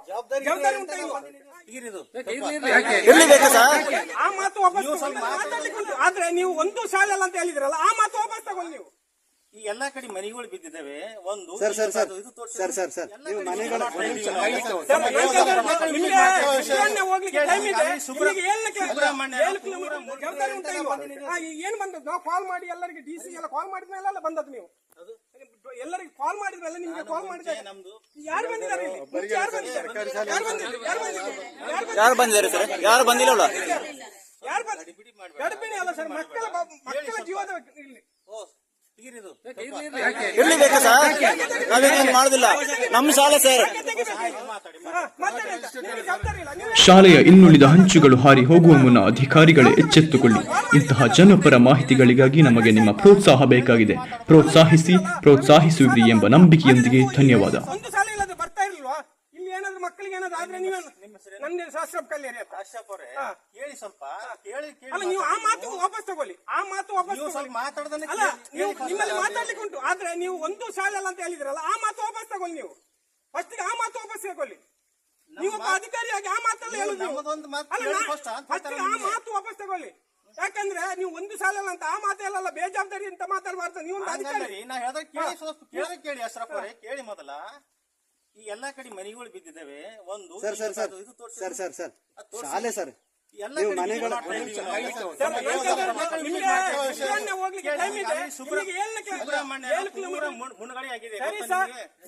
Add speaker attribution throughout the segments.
Speaker 1: ಇಲ್ವಾ ಜವಾಬ್ದಾರಿ ಉಂಟಾ ಇಲ್ವಾ?
Speaker 2: ಎಲ್ಲಿ ಬೇಕು ಸರ್?
Speaker 1: ಆ ಮಾತು ವಾಪಸ್ ತಗೊಳ್ಳಿ. ಮಾತಾಡ್ಲಿಕ್ಕೆ ಉಂಟು. ಆದ್ರೆ ನೀವು ಒಂದು ಸಾಲ ಅಂತ ಹೇಳಿದ್ರಲ್ಲ ಆ ಮಾತು ವಾಪಸ್ ತಗೊಳ್ಳಿ ನೀವು.
Speaker 3: ಈ ಎಲ್ಲಾ ಕಡೆ ಮನೆಗಳು ಬಿದ್ದಿದ್ದಾವೆ. ಒಂದು
Speaker 2: sir sir sir. Sir sir sir. ನೀವು
Speaker 3: ಕಡೆ
Speaker 2: ಮನೆಗಳ
Speaker 3: ಮಾಡ್ತಾ ಇದ್ದೀವಿ ನಾವು.
Speaker 1: ನಿಮ್ಗೆ ಸುಬ್ರಹ್ಮಣ್ಯ ಹೋಗ್ಲಿಕ್ಕೆ ಟೈಮ್ ಇದೆ.
Speaker 3: ಅಲ್ಲಿ ಸುಬ್ರ-
Speaker 1: ಇಲ್ಲಿಗೆ
Speaker 3: ಸುಬ್ರಹ್ಮಣ್ಯ
Speaker 1: ಏಳು ಕಿಲೋಮೀಟರ್ ಜವಾಬ್ದಾರಿ ಉಂಟಾ ಇಲ್ವಾ? ಆ, ಈ ಏನ್ ಬಂದದ್ದು? ನಾವು ಕಾಲ್ ಮಾಡಿ ಎಲ್ಲರಿಗೆ ಡಿ ಸಿ ಎಲ್ಲ ಕಾಲ್ ಮಾಡಿದ್ಮೇಲೆ ಬಂದದ್ದು ನೀವು. ಎಲ್ಲರಿಗೆ ಕಾಲ್ ಮಾಡಿದ್ರಲ್ಲ ನಿಮ್ಗೆ ಕಾಲ್ ಮಾಡಿದ್ರೆ
Speaker 3: ನಮ್ದು
Speaker 1: ಯಾರು ಬಂದಿದ್ದಾರೆ ಇಲ್ಲಿ? ಯಾರು ಬಂದಿದ್ದಾರೆ? ಯಾರು ಬಂದಿದ್ದಾರೆ? ಯಾರು ಬಂದಿದ್ದಾರೆ? ಯಾರು ಬಂದಿದ್ದಾರೆ?
Speaker 2: ಸರ್? ಯಾರು ಬಂದಿಲ್ಲ
Speaker 1: ಯಾರು ಗರ್ಭಿಣಿ ಅಲ್ಲ ಸರ್ ಮಕ್ಕಳ ಮಕ್ಕಳ ಜೀವದ ಇಲ್ಲಿ.
Speaker 2: ಎಲ್ಲಿ ಬೇಕು ಸರ್? ನಾವೇನು ಮಾಡುದಿಲ್ಲ. ನಮ್ಮ ಸಾಲ ಸರ್
Speaker 1: ಹಾ, ಮಾತಾಡಿ ಅಂತ. ನಿಮ್ಗೆ ಜವಾಬ್ದಾರಿ ಇಲ್ಲ ನೀವು
Speaker 4: ಶಾಲೆಯ ಇನ್ನುಳಿದ ಹಂಚುಗಳು ಹಾರಿ ಹೋಗುವ ಮುನ್ನ ಅಧಿಕಾರಿಗಳೇ ಎಚ್ಚೆತ್ತುಕೊಳ್ಳಿ. ಇಂತಹ ಜನಪರ ಮಾಹಿತಿಗಳಿಗಾಗಿ ನಮಗೆ ನಿಮ್ಮ ಪ್ರೋತ್ಸಾಹ ಬೇಕಾಗಿದೆ. ಪ್ರೋತ್ಸಾಹಿಸಿ ಪ್ರೋತ್ಸಾಹಿಸುವಿರಿ ಎಂಬ ನಂಬಿಕೆಯೊಂದಿಗೆ ಧನ್ಯವಾದ.
Speaker 1: ಒಂದು ಸಾಲ ಇಲ್ಲದೆ ಬರ್ತಾ ಇರ್ಲಿಲ್ವಾ ಇಲ್ಲಿ ಏನಾದ್ರು ಮಕ್ಕಳಿಗೆ ಏನಾದ್ರು ಆದ್ರೆ ನೀವೇ ನಂದೇ ಶಾಸ್ತ್ರ ಕಲ್ಯಾರಿ ಅಂತ
Speaker 3: ಕಾಶ್ಯಪ್ ಅವರೇ ಕೇಳಿ ಸ್ವಲ್ಪ ಕೇಳಿ ಕೇಳಿ
Speaker 1: ಅಲ್ಲ ನೀವು ಆ ಮಾತು ವಾಪಸ್ ತಗೊಳ್ಳಿ. ಆ ಮಾತು ವಾಪಸ್
Speaker 3: ನೀವು ಸ್ವಲ್ಪ
Speaker 1: ತಗೊಳ್ಳಿ.
Speaker 3: ಮಾತಾಡೋದನ್ನ
Speaker 1: ಅಲ್ಲ
Speaker 3: ಕೇಳಿ-
Speaker 1: ನೀವು ನಿಮ್ಮಲ್ಲಿ ಮಾತಾಡ್ಲಿಕ್ಕೆ ಉಂಟು ಆದ್ರೆ ನೀವು ಒಂದು ಶಾಲೆ ಅಂತ ಹೇಳಿದ್ರಲ್ಲ ಆ ಮಾತು ವಾಪಸ್ ತಗೊಳ್ಳಿ ನೀವು. ಫಸ್ಟ್ ಆ ಮಾತು ವಾಪಸ್ ತಗೊಳ್ಳಿ. ನೀವು ಒಬ್ಬ ಅಧಿಕಾರಿಯಾಗಿ ಆ ಮಾತಲ್ಲ ಹೇಳುದು. ನೀವು.
Speaker 3: ನಮ್ಮದೊಂದು ಮಾತು
Speaker 1: ಅಲ್ಲ,
Speaker 3: ಕೇಳಿ
Speaker 1: ನಾ-
Speaker 3: first ಅಂತ
Speaker 1: first ಆ
Speaker 3: ನಿಮ್ಗೆ.
Speaker 1: ಮಾತು ವಾಪಸ್ ತಗೊಳ್ಳಿ. ಯಾಕಂದ್ರೆ ನೀವು ಒಂದು ಸಾಲ ಅಲ್ಲ ಅಂತ ಆ ಮಾತೆಲ್ಲ ಬೇಜವಾಬ್ದಾರಿ ಅಂತ ಮಾತಾಡಬಾರ್ದು. ನೀವು ಒಂದು ಅಧಿಕಾರಿ
Speaker 3: ಹಂಗಲ್ಲ ರೀ, ನಾ ಹೇಳ್ದಾಗ ಕೇಳಿ ಸ್ವಲ್ಪ ಕೇಳಿದ್ರೆ ಕೇಳಿ ಅಶ್ರಫ್ ಅವರೇ ಕೇಳಿ ಮೊದಲ. ಈ ಎಲ್ಲಾ ಕಡೆ ಮನೆಗಳು ಬಿದ್ದಿದ್ದಾವೆ. ಒಂದು
Speaker 2: ಸರ್ ಸರ್ ಸರ್.
Speaker 3: ಇದು ತೋರ್ಸಿ.
Speaker 2: Sir sir sir. ಶಾಲೆ ಸರ್,
Speaker 3: ಮುನ್ಗಡೆ ಆಗಿದೆ.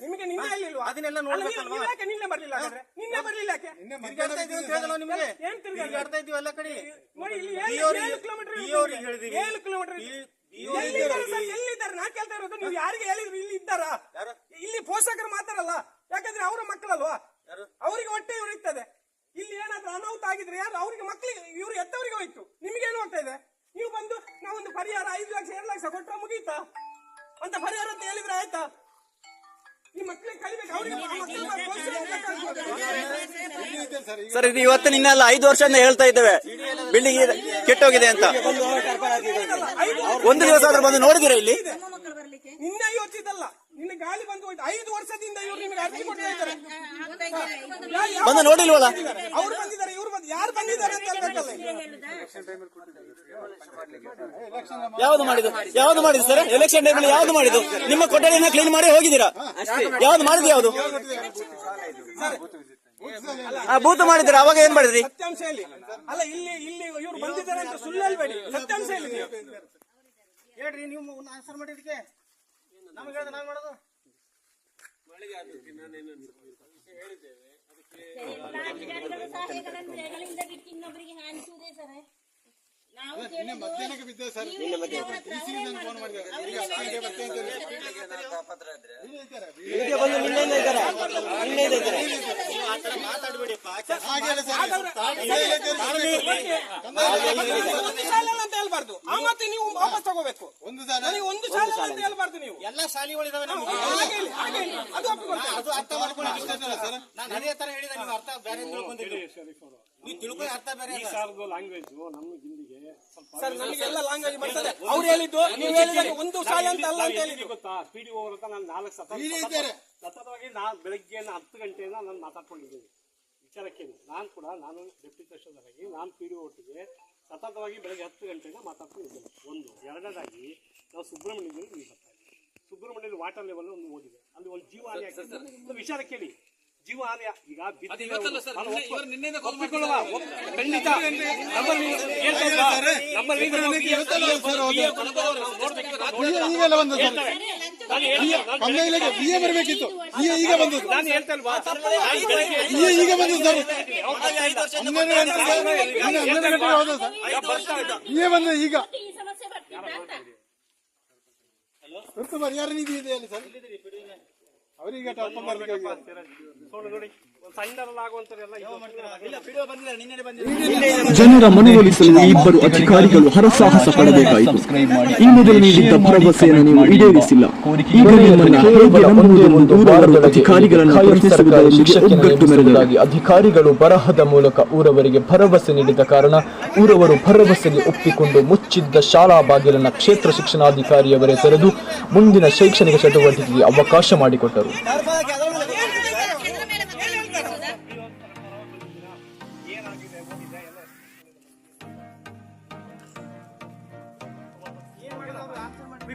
Speaker 3: ನಿಮ್ಗೆ?
Speaker 1: ನಿನ್ನೆ
Speaker 3: ಅದನ್ನೆಲ್ಲ ನೋಡ್ಬೇಕಲ್ವಾ?
Speaker 1: ನಿನ್ನೆ ಬರ್ಲಿಲ್ಲ ನಿನ್ನೆ ಬರ್ಲಿಲ್ಲ
Speaker 3: ನಿಮ್ಗೆ
Speaker 1: ಏನ್ ತಿರ್ಗಾಡ್ತಾ
Speaker 3: ಎಲ್ಲ ಕಡೆ.
Speaker 1: ಏಳು ಕಿಲೋಮೀಟರ್. ಏಳು ಕಿಲೋಮೀಟರ್ ಎಲ್ಲಿದ್ದಾರೆ ನಾ ಕೇಳ್ತಾ ಇರೋದು ನೀವು ಯಾರಿಗೆ ಹೇಳಿದ್ರು? ಇಲ್ಲಿ ಇದ್ದಾರಾ?
Speaker 3: ಯಾರು?
Speaker 1: ಇಲ್ಲಿ ಪೋಷಕರು ಮಾತಾಡಲ್ಲ. ಯಾಕಂದ್ರೆ ಅವರ ಮಕ್ಕಳಲ್ವಾ?
Speaker 3: ಯಾರು?
Speaker 1: ಅವರಿಗೆ ಹೊಟ್ಟೆ ಇವ್ರು ಇರ್ತದೆ ಆಗಿದ್ರೆ ಯಾರು ಅವ್ರಿಗೆ ಮಕ್ಕಳಿಗೆ ಇವ್ರು ಎತ್ತವರಿಗೆ ಹೋಯ್ತು ನಿಮ್ಗೇನು ಏನು ಹೋಗ್ತಾ ಇದೆ ನೀವು ಬಂದು ನಾವೊಂದು ಪರಿಹಾರ ಐದು ಲಕ್ಷ ಎರಡು ಲಕ್ಷ ಕೊಟ್ಟರೆ ಮುಗೀತಾ ಅಂತ ಪರಿಹಾರ ಅಂತ ಹೇಳಿದ್ರೆ ಆಯ್ತಾ ಈ ಮಕ್ಕಳಿಗೆ ಕಲಿಬೇಕು ಅವರಿಗೆ
Speaker 2: ಸರ್ ಇದು ಇವತ್ತು ನಿನ್ನೆಲ್ಲ ಐದು ವರ್ಷದಿಂದ ಹೇಳ್ತಾ ಇದ್ದೇವೆ ಬಿಲ್ಡಿಂಗ್ ಕೆಟ್ಟೋಗಿದೆ ಅಂತ ಒಂದು ದಿವಸ ಆದ್ರೂ ಬಂದು ನೋಡಿದಿರ ಇಲ್ಲಿ
Speaker 1: ನಿನ್ನೆ ಇವತ್ತಿದ್ದಲ್ಲ ನಿನ್ನೆ ಗಾಳಿ ಬಂದು ಹೋಯ್ತು ಐದು ವರ್ಷದಿಂದ ಇವ್ರು ನಿಮಗೆ ಅರ್ಜಿ ಕೊಡ್ತಾ ಇದ್ದಾರೆ
Speaker 2: ಬಂದು ನೋಡಿಲ್ವಲ್ಲ
Speaker 1: ಅವ್ರು ಬಂದಿದ್ದಾರೆ ಇವ್ರು ಬಂದು ಯಾರು ಬಂದಿದ್ದಾರೆ ಅಂತ ಹೇಳ್ಬೇಕಲ್ಲ
Speaker 2: ಯಾವ್ದು ಮಾಡಿದ್ದು? ಯಾವ್ದು ಮಾಡಿದ್ದು ಸರ್? ಎಲೆಕ್ಷನ್ ಟೈಮಲ್ಲಿ ಯಾವ್ದು ಮಾಡಿದ್ದು? ನಿಮ್ಮ ಕೊಠಡಿಯನ್ನ ಕ್ಲೀನ್ ಮಾಡಿ ಹೋಗಿದ್ದೀರಾ? ಯಾವ್ದು ಮಾಡಿದ್ದು ಯಾವ್ದು? ಆ ಬೂತ್ ಮಾಡಿದ್ರೆ ಅವಾಗ ಏನ್ ಮಾಡಿದ್ರಿ?
Speaker 1: ಸತ್ಯಾಂಶ ಹೇಳಿ. ಅಲ್ಲ ಇಲ್ಲಿ ಇಲ್ಲಿ ಇವ್ರು ಬಂದಿದ್ದಾರೆ ಅಂತ ಸುಳ್ಳು ಹೇಳ್ಬೇಡಿ. ಸತ್ಯಾಂಶ ಹೇಳಿ ನೀವು.
Speaker 3: ಹೇಳ್ರಿ ನೀವು ಆನ್ಸರ್ ಮಾಡಿದಕ್ಕೆ ನಮ್ಗೆ ಹೇಳಿದ್ರೆ ನಾವ್ ಮಾಡೋದು?
Speaker 5: ಸಹಾಯಕರಂದ್ರೆ ಬಿಟ್ಟು ಇನ್ನೊಬ್ಬರಿಗೆ ಹಂಚುವುದೇ ಸರ್. ನಾವು ಕೇಳಿದ್ದು ನೀವು ಅವ್ರ ಹತ್ರ
Speaker 2: ಈಗ ಬಂದು ನಿನ್ನೆಯಿಂದ ಇದ್ದಾರೆ. ನಿನ್ನೆಯಿಂದ ಇದ್ದಾರೆ?
Speaker 1: ಒಂದು ಶಾಲೆ ಅಲ್ಲ ಅಂತ ಹೇಳ್ಬಾರ್ದು. ಆ ಮತ್ತೆ ನೀವು ವಾಪಸ್ ತಗೋಬೇಕು. ನನಗೆ ಒಂದು ಶಾಲೆ ಅಲ್ಲ ಅಂತ ಹೇಳ್ಬಾರ್ದು ನೀವು.
Speaker 3: ಎಲ್ಲ ಶಾಲೆಗಳಿದಾವೆ ನಮ್ಗೆ.
Speaker 1: ಹಾಗೆ ಹೇಳಿ, ಹಾಗೆ ಹೇಳಿ. ಅದು ಒಪ್ಪಿಕೊಳ್ತೇನೆ.
Speaker 3: ಅದು ಅರ್ಥ ಮಾಡ್ಕೊಳ್ಳಿ ಸರ್. ನಾನು ಅದೇ ತರ ಹೇಳಿದೆ ನೀವು ಅರ್ಥ ಬೇರೆ ತಿಳ್ಕೊಂಡಿರಿ ನೀವು ತಿಳ್ಕೊಂಡು ಅರ್ಥ ಬೇರೆ ಅಲ್ಲ.
Speaker 1: ಸರ್. ನಮಗೆಲ್ಲ ಲ್ಯಾಂಗ್ವೇಜ್ ಬರ್ತದೆ. ಅವ್ರು ಹೇಳಿದ್ದು ನೀವು ಹೇಳಿದಾಗ ಒಂದು ಶಾಲೆ ಅಂತ ಅಲ್ಲ ಅಂತ ಹೇಳಿದ್ದು.
Speaker 6: ಗೊತ್ತಾ? ಪಿ ಡಿ ಅಂತ ನಾನು ನಾಲ್ಕು ಸತ ಸತತವಾಗಿ ನಾನು ಬೆಳಗ್ಗೆ ಹತ್ತು ಗಂಟೆಯಿಂದ ನಾನು ಮಾತಾಡ್ಕೊಂಡಿದ್ದೀನಿ. ವಿಚಾರಕ್ಕೆ ನಾನು ಕೂಡ ನಾನು ಡೆಪ್ಟಿ ತಹಶೀಲ್ದಾರಾಗಿ ನಾನು ಪಿ ಡಿ ಒಟ್ಟಿಗೆ ಸತತವಾಗಿ ಬೆಳಗ್ಗೆ ಹತ್ತು ಗಂಟೆಯಿಂದ ಮಾತಾಡ್ತೀವಿ ಒಂದು ಎರಡನೇದಾಗಿ ನಾವು ಸುಬ್ರಹ್ಮಣ್ಯದಲ್ಲಿ ನೀರು ಬರ್ತಾ ಇದ್ದೀವಿ. ಸುಬ್ರಹ್ಮಣ್ಯದಲ್ಲಿ ವಾಟರ್ ಲೆವೆಲ್ ಒಂದು ಓದಿದೆ. ಅಲ್ಲಿ ಒಂದು ಜೀವ ಹಾನಿ ಆಗ್ತದೆ ಒಂದು ವಿಚಾರ ಕೇಳಿ. ಜೀವ ಹಾನಿ ಈಗ ಬಿದ್ದಿದೆ. ಅವರು. ಬಿ ಎ ಈಗ
Speaker 7: ಬಂದದ್ದು
Speaker 6: ನಾನು
Speaker 7: ಬರಬೇಕಿತ್ತು. ಬಿಎ ಈಗ ಬಂದದ್ದು
Speaker 6: ನಾನು
Speaker 7: ಈಗ ಬಂದದ್ದು ಸರ್.
Speaker 6: ಹನ್ನೆರಡು
Speaker 7: ಹನ್ನೆರಡು ಗಂಟೆ ಸರ್. ಇನ್ನು ಹನ್ನೆರಡು ಗಂಟೆಗೆ ಹೋದ ಸರ್? ಬಿಎ ಬಂದ ಈಗ.
Speaker 5: ಈ ಸಮಸ್ಯೆ ಬರ್ತಿತ್ತ ಅಂತ.
Speaker 7: ತುರ್ತು ಪರಿಹಾರ ನಿಧಿ ಇದೆ ಅಲ್ಲಿ ಸರ್? ಅವರಿಗೆ
Speaker 4: ಜನರ ಮನವೊಲಿಸಲು ಈ ಇಬ್ಬರು ಅಧಿಕಾರಿಗಳು ಹರಸಾಹಸ ಪಡಬೇಕಾಯಿತು. ಈ ಮೊದಲು ನೀಡಿದ್ದ ಭರವಸೆಯನ್ನು ನೀವು ಈಡೇರಿಸಿಲ್ಲ. ಈಗ ನಿಮ್ಮನ್ನು ಹೇಗೆ ನಂಬುವುದೆಂದು ದೂರವರ್ಗ ಅಧಿಕಾರಿಗಳನ್ನು ಪ್ರಶ್ನಿಸುವುದರೊಂದಿಗೆ ಒಗ್ಗಟ್ಟು ಮೆರೆದರು
Speaker 8: ಅಧಿಕಾರಿಗಳು ಬರಹದ ಮೂಲಕ ಊರವರಿಗೆ ಭರವಸೆ ನೀಡಿದ ಕಾರಣ ಊರವರು ಭರವಸೆಗೆ ಒಪ್ಪಿಕೊಂಡು ಮುಚ್ಚಿದ್ದ ಶಾಲಾ ಬಾಗಿಲನ್ನ ಕ್ಷೇತ್ರ ಶಿಕ್ಷಣಾಧಿಕಾರಿಯವರೇ ತೆರೆದು ಮುಂದಿನ ಶೈಕ್ಷಣಿಕ ಚಟುವಟಿಕೆಗೆ ಅವಕಾಶ ಮಾಡಿಕೊಟ್ಟರು.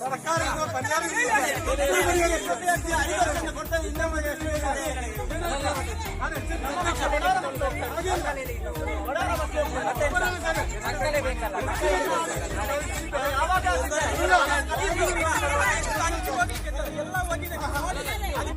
Speaker 1: ಸರ್ಕಾರ ಕೊಡ್ತಾ
Speaker 2: ಇಲ್ಲ